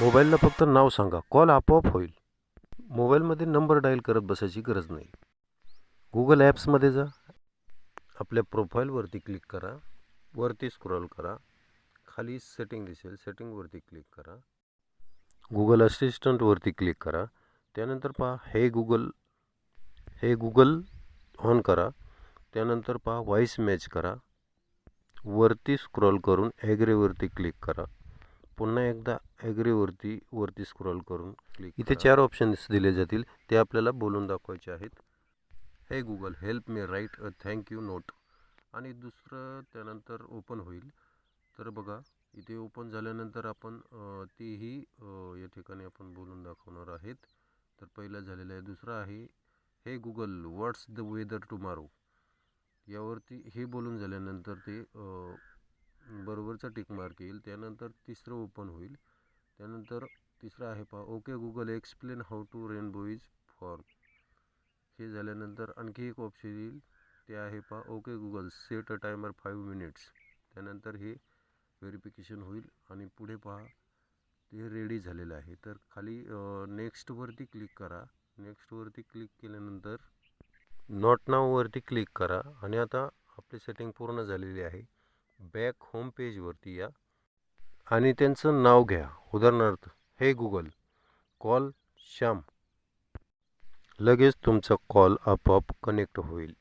मोबाईलला फक्त नाव सांगा. कॉल आपोआप होईल. मोबाईलमध्ये नंबर डायल करत बसायची गरज नाही. गुगल ॲप्समध्ये जा. आपल्या प्रोफाईलवरती क्लिक करा. वरती स्क्रोल करा. खाली सेटिंग दिसेल. सेटिंगवरती क्लिक करा. गुगल असिस्टंटवरती क्लिक करा. त्यानंतर पहा हे गुगल हे गुगल ऑन करा. त्यानंतर पहा व्हॉईस मॅच करा. वरती स्क्रोल करून ॲग्रेवरती क्लिक करा. पुन्हा एकदा ॲग्रीवरती वरती स्क्रोल करून क्लिक इथे चार ऑप्शन्स दिले जातील. ते आपल्याला बोलून दाखवायचे आहेत. हे Google help me write a thank you note आणि दुसरं त्यानंतर ओपन होईल. तर बघा इथे ओपन झाल्यानंतर आपण तेही या ठिकाणी आपण बोलून दाखवणार आहेत. तर पहिलं झालेलं आहे दुसरं आहे हे Google what's the weather tomorrow यावरती हे बोलून झाल्यानंतर ते बरोबरचा टिक मार्क येईल. त्यानंतर तिसरं ओपन होईल. त्यानंतर तिसरं आहे पहा. Okay Google explain how to rainbow is form हे झाल्यानंतर आणखी एक ऑप्शन येईल. ते आहे पहा. Okay Google set a timer five minutes त्यानंतर हे व्हेरिफिकेशन होईल. आणि पुढे पहा. ते रेडी झालेलं आहे. तर खाली नेक्स्टवरती क्लिक करा. नेक्स्टवरती क्लिक केल्यानंतर नॉट नाववरती क्लिक करा. आणि आता आपली सेटिंग पूर्ण झालेली आहे. बॅक होम पेजवरती या आणि त्यांचं नाव घ्या. उदाहरणार्थ हे गुगल कॉल श्याम. लगेच तुमचा कॉल आपोआप कनेक्ट होईल.